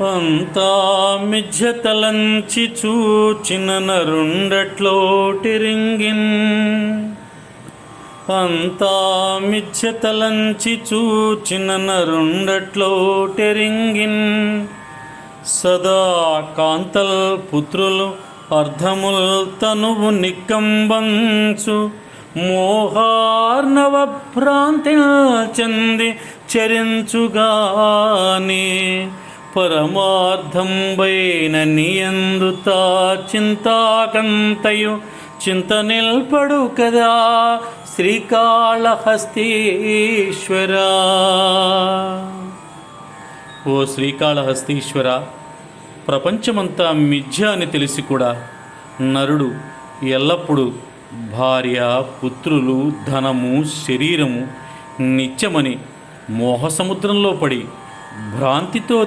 అంతా మిథ్యతలంచి చూచిన నరుండట్లోటిరింగిన్ అంతా మిథ్యతలంచి చూచిన నరుండట్లోటిరింగిన్ సదా కాంతల్ పుత్రులు అర్ధముల్ తనువు నిక్కంబంచు. మోహార్ణవ భ్రాంతి చెంది చరించుగానే. పరమార్థంబైన నియందుతా చింతాకంతయు చింత నిల్పడు కదా శ్రీకాళహస్తీశ్వర. ఓ శ్రీకాళహస్తీశ్వర ప్రపంచమంతా మిథ్య అని తెలిసి కూడా నరుడు ఎల్లప్పుడూ భార్య పుత్రులు ధనము శరీరము నిత్యమని మోహసముద్రంలో పడి భ్రాంతితో